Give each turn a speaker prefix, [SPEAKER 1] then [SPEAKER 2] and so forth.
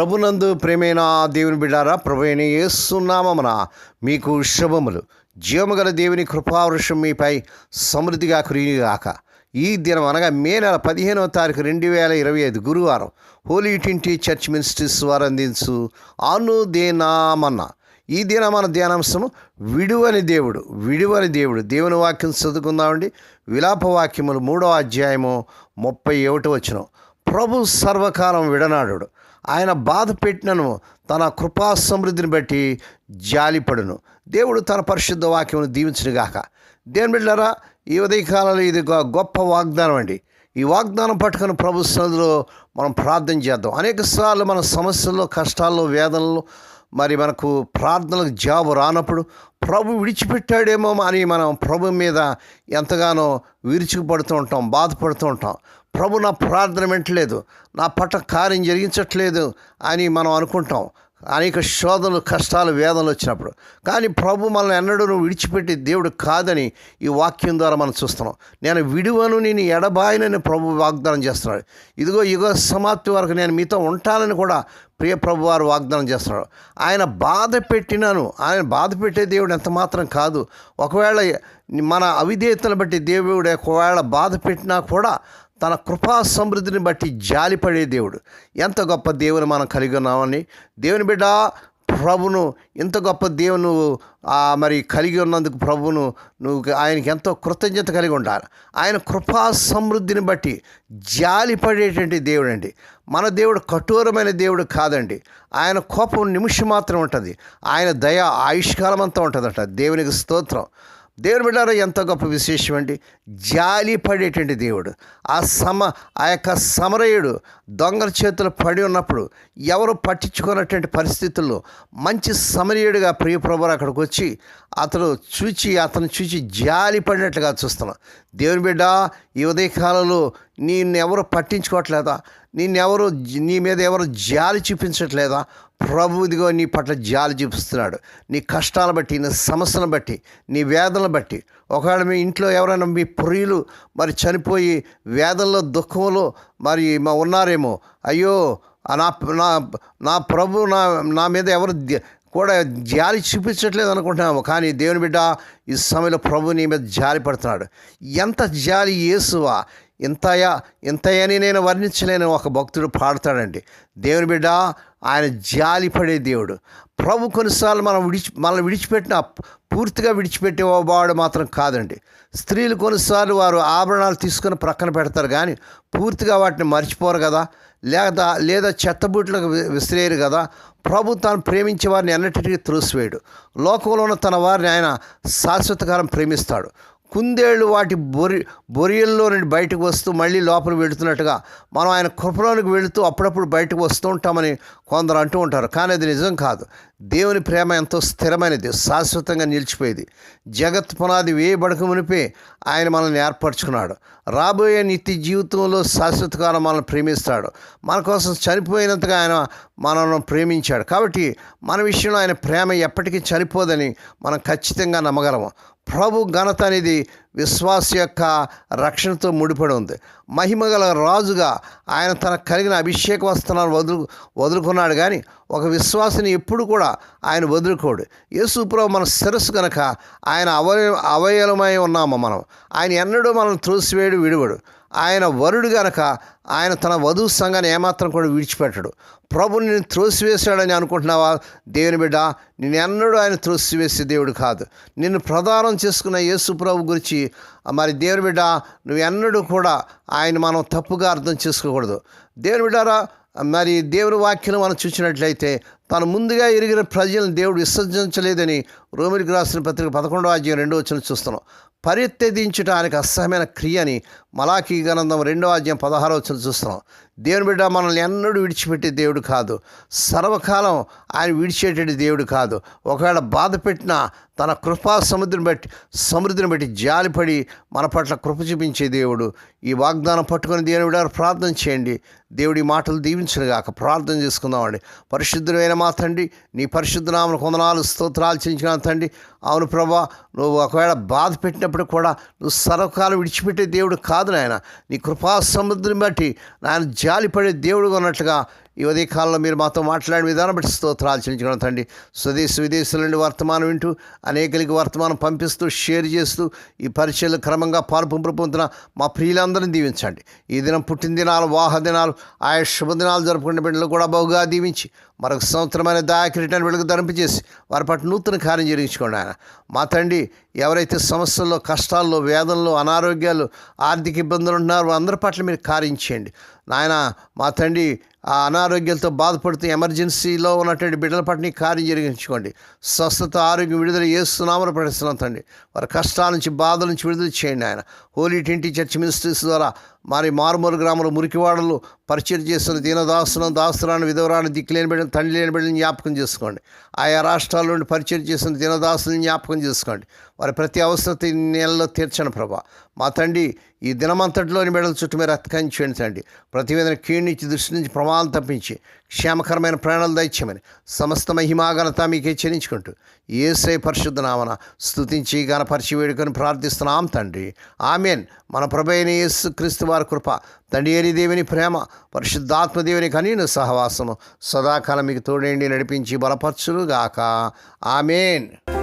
[SPEAKER 1] ప్రభునందు ప్రేమైన దేవుని బిడ్డారా ప్రభు అయిన యేసునామమున మీకు శుభములు. జీవముగల దేవుని కృపావృషం మీపై సమృద్ధిగా కురిగాక ఈ దినం అనగా మే నెల పదిహేనవ తారీఖు రెండు వేల ఇరవై ఐదు గురువారం హోలీ ట్వంటీ చర్చ్ మినిస్ట్రీస్ వారు అందించు అనుదేనామన్న. ఈ దిన మన ధ్యానాంశము విడువని దేవుడు విడువని దేవుడు. దేవుని వాక్యం చదువుకుందామండి. విలాప వాక్యములు మూడో అధ్యాయము ముప్పై ఒకటి వచ్చినాం ప్రభు సర్వకాలం విడనాడు ఆయన బాధ పెట్టినను తన కృపా సమృద్ధిని బట్టి జాలిపడును. దేవుడు తన పరిశుద్ధ వాక్యమును దీవించునుగాక దేని బిడ్డారా ఈ ఉదయకాలంలో ఇది గొ- గొప్ప వాగ్దానం అండి. ఈ వాగ్దానం పట్టుకుని ప్రభు సన్నిధిలో మనం ప్రార్థన చేద్దాం. అనేక సార్లు మన సమస్యల్లో కష్టాల్లో వేదనలు మరి మనకు ప్రార్థనలకు జాబు రానప్పుడు ప్రభు విడిచిపెట్టాడేమో అని మనం ప్రభు మీద ఎంతగానో విరుచుకుపడుతూ ఉంటాం బాధపడుతూ ఉంటాం. ప్రభు నా ప్రార్థన వింటలేదు నా పట్ల కార్యం జరిగించట్లేదు అని మనం అనుకుంటాం. అనేక శోధనలు కష్టాలు వేదనలు వచ్చినప్పుడు. కానీ ప్రభు మనల్ని ఎన్నడూ విడిచిపెట్టి దేవుడు కాదని ఈ వాక్యం ద్వారా మనం చూస్తున్నాం. నేను విడువను నేను ఎడబాయనని ప్రభు వాగ్దానం చేస్తున్నాడు. ఇదిగో యుగ సమాప్తి వరకు నేను మీతో ఉంటానని కూడా ప్రియ ప్రభు వారు వాగ్దానం చేస్తున్నాడు ఆయన బాధ పెట్టినాను ఆయన బాధ పెట్టే దేవుడు ఎంత మాత్రం కాదు. ఒకవేళ మన అవిధేయతను బట్టి దేవుడు ఒకవేళ బాధ పెట్టినా కూడా తన కృపా సమృద్ధిని బట్టి జాలిపడే దేవుడు. ఎంత గొప్ప దేవుని మనం కలిగి ఉన్నామని. దేవుని బిడ్డ ప్రభును ఇంత గొప్ప దేవుని మరి కలిగి ఉన్నందుకు ప్రభును నువ్వు ఆయనకి ఎంతో కృతజ్ఞత కలిగి ఉండాలి. ఆయన కృపా సమృద్ధిని బట్టి జాలిపడేటువంటి దేవుడు అండి మన దేవుడు కఠోరమైన దేవుడు కాదండి. ఆయన కోపం నిమిషం మాత్రం ఉంటుంది. ఆయన దయ ఆయుష్కాలం అంతా ఉంటుందంట. దేవునికి స్తోత్రం. దేవుని బిడ్డారా ఎంత గొప్ప విశేషం అండి. జాలి పడేటువంటి దేవుడు. ఆ సమ ఆ యొక్క సమరయుడు దొంగల చేతులు పడి ఉన్నప్పుడు ఎవరు పట్టించుకున్నటువంటి పరిస్థితుల్లో మంచి సమరయుడిగా ప్రియప్రభులు అక్కడికి వచ్చి అతను చూచి అతను చూచి జాలి పడినట్లుగా చూస్తున్నాం దేవుని బిడ్డ ఈ ఉదయకాలంలో నిన్నెవరు పట్టించుకోవట్లేదా? నిన్నెవరు నీ మీద ఎవరు జాలి చూపించట్లేదా? ప్రభు ఇదిగో నీ పట్ల జాలి చూపిస్తున్నాడు. నీ కష్టాలను బట్టి నీ సమస్యలను బట్టి నీ వేదనలు బట్టి. ఒకవేళ మీ ఇంట్లో ఎవరైనా మీ ప్రియులు మరి చనిపోయి వేదనలో దుఃఖంలో మరి మా ఉన్నారేమో అయ్యో నా నా నా ప్రభు నా నా మీద ఎవరు కూడా జాలి చూపించట్లేదు అనుకుంటున్నాము. కానీ దేవుని బిడ్డ ఈ సమయంలో ప్రభు నీ మీద జాలి పడుతున్నాడు. ఎంత జాలి యేసువా? ఇంతయా ఇంతయని నేను వర్ణించలేని ఒక భక్తుడు పాడతాడండి. దేవుని బిడ్డ ఆయన జాలిపడే దేవుడు. ప్రభు కొన్నిసార్లు మనం విడిచి మనల్ని విడిచిపెట్టిన పూర్తిగా విడిచిపెట్టే వాడు మాత్రం కాదండి. స్త్రీలు కొన్నిసార్లు వారు ఆభరణాలు తీసుకొని ప్రక్కన పెడతారు కానీ పూర్తిగా వాటిని మర్చిపోరు కదా. లేదా లేదా చెత్తబూట్లకు వి- విసిరేయరు కదా. ప్రభు తాను ప్రేమించే వారిని ఎన్నటికీ త్రోసివేయడు. లోకంలో ఉన్న తన వారిని ఆయన శాశ్వతకాలం ప్రేమిస్తాడు. కుందేళ్ళు వాటి బొరి బొరియల్లో నుండి బయటకు వస్తూ మళ్ళీ లోపల వెళుతున్నట్టుగా మనం ఆయన కృపలోనికి వెళుతూ అప్పుడప్పుడు బయటకు వస్తూ ఉంటామని కొందరు అంటూ ఉంటారు. కానీ అది నిజం కాదు. దేవుని ప్రేమ ఎంతో స్థిరమైనది శాశ్వతంగా నిలిచిపోయేది. జగత్ పునాది వేయబడక మునిపే ఆయన మనల్ని ఏర్పరచుకున్నాడు. రాబోయే నిత్య జీవితంలో శాశ్వతకాలం మనల్ని ప్రేమిస్తాడు. మన కోసం చనిపోయినంతగా ఆయన మనల్ని ప్రేమించాడు. కాబట్టి మన విషయంలో ఆయన ప్రేమ ఎప్పటికీ చనిపోదని మనం ఖచ్చితంగా నమ్మగలము. ప్రభు ఘనత అనేది విశ్వాస యొక్క రక్షణతో ముడిపడి ఉంది. మహిమగల రాజుగా ఆయన తన కలిగిన అభిషేక వస్త్రాలను వదులు వదులుకున్నాడు కానీ ఒక విశ్వాసిని ఎప్పుడు కూడా ఆయన వదులుకోడు. యేసు ప్రభు మన శిరస్సు కనుక ఆయన అవయ అవయలమై ఉన్నాము మనం. ఆయన ఎన్నడూ మనం త్రోసివేయడు విడువడు. ఆయన వరుడు గనక ఆయన తన వధువు సంఘాన్ని ఏమాత్రం కూడా విడిచిపెట్టడు. ప్రభు నేను త్రోసివేశాడని అనుకుంటున్నావా? దేవుని బిడ్డ నేను ఎన్నడూ ఆయన త్రోసివేసే దేవుడు కాదు. నిన్ను ప్రదానం చేసుకున్న యేసు ప్రభు గురించి మరి దేవుని బిడ్డ నువ్వు ఎన్నడూ కూడా ఆయన మనం తప్పుగా అర్థం చేసుకోకూడదు. దేవుని బిడ్డారా మరి దేవుని వాక్యం మనం చూసినట్లయితే తను ముందుగా ఎరిగిన ప్రజలను దేవుడు విసర్జించలేదని రోమిలికి రాసిన పత్రిక పదకొండవ అధ్యాయం రెండో వచ్చిన చూస్తున్నాం. పరిత్యజించడానికి అసహ్యమైన క్రియని మలాఖీ గనందం రెండో అధ్యాయం పదహారో వచ్చిన చూస్తున్నాం. దేవుని బిడ్డ మనల్ని ఎన్నడూ విడిచిపెట్టే దేవుడు కాదు. సర్వకాలం ఆయన విడిచేటటువంటి దేవుడు కాదు. ఒకవేళ బాధ పెట్టినా తన కృపా సముద్రం బట్టి సమృద్ధిని బట్టి జాలిపడి మన పట్ల కృప చూపించే దేవుడు. ఈ వాగ్దానం పట్టుకొని దేవుడు ప్రార్థన చేయండి. దేవుడి మాటలు దీవించను గాక. ప్రార్థన చేసుకుందామండి పరిశుద్ధుడైన మా తండ్రి నీ పరిశుద్ధ నామను కొందనాలు స్తోత్రాలు చెంచిన తండ్రి. అవును ప్రభా నువ్వు ఒకవేళ బాధ పెట్టినప్పుడు కూడా నువ్వు సర్వకాలం విడిచిపెట్టే దేవుడు కాదు నాయన. నీ కృపా సముద్రం బట్టి నాయన జాలిపడే దేవుడు ఉన్నట్లుగా ఈ ఉదయకాలంలో మీరు మాతో మాట్లాడిన విధానం బట్టి స్తోత్రాలు చెల్లించుకున్నాం తండ్రి. స్వదేశ విదేశాల నుండి వర్తమానం వింటూ అనేకలకి వర్తమానం పంపిస్తూ షేర్ చేస్తూ ఈ పరిచయలు క్రమంగా పాల్పంపులు పొందుతున్న మా ప్రియులందరినీ దీవించండి. ఈ దినం పుట్టినదినాలు వాహ దినాలు ఆయా శుభదినాలు జరుపుకునే బిడ్డలు కూడా బహుగా దీవించి మరొక సంవత్సరమైన దాయకిరీటాన్ని వీళ్ళకి ధరింపజేసి వారి పట్ల నూతన కార్యం జరిగించుకోండి ఆయన. మా తండ్రి ఎవరైతే సమస్యల్లో కష్టాల్లో వేదనలో అనారోగ్యాలు ఆర్థిక ఇబ్బందులు ఉంటున్నారో అందరి పట్ల మీరు కార్యం చేయండి. నాయన మా తండ్రి ఆ అనారోగ్యంతో బాధపడుతూ ఎమర్జెన్సీలో ఉన్నటువంటి బిడ్డల పట్ల నీ కార్యం జరిగించుకోండి. స్వస్థత ఆరోగ్యం విడుదల చేస్తున్నామని ప్రకటిస్తున్నాం తండ్రి. వారి కష్టాల నుంచి బాధల నుంచి విడుదల చేయండి ఆయన హోలీ ట్వంటీ చర్చ్ మినిస్ట్రీస్ ద్వారా మరి మారుమూరు గ్రామంలో మురికివాడలు పరిచయం చేస్తున్న దీనదాసులను దాసురాన్ని విధవరాన్ని దిక్కులేని బిడ్డలు తండ్రి లేని బిడ్డలను జ్ఞాపకం చేసుకోండి. ఆయా రాష్ట్రాల నుండి పరిచయం చేసిన దీనదాసులను జ్ఞాపకం చేసుకోండి. వారి ప్రతి అవసరత ఈ నెలలో తీర్చండి ప్రభా. మా తండ్రి ఈ దినమంతటిలోని మెడల చుట్టూ మీరు అత్తకంచేయండి తండ్రి. ప్రతివేదన క్షీణించి దృష్టి నుంచి ప్రమాదం తప్పించి క్షేమకరమైన ప్రాణాలు దయచేయమని సమస్త మహిమాఘనత మీకే చెల్లించుకుంటూ ఏసై పరిశుద్ధ నామన స్థుతించి గణపరిచి వేడుకొని ప్రార్థిస్తున్నాం తండ్రి. ఆమెన్. మన ప్రభైన యేసు క్రీస్తు వారి కృప తండ్రి ఏరి దేవుని ప్రేమ పరిశుద్ధాత్మ దేవుని కనీన సహవాసము సదాకాలం మీకు తోడేండి నడిపించి బలపరచునుగాక. ఆమెన్.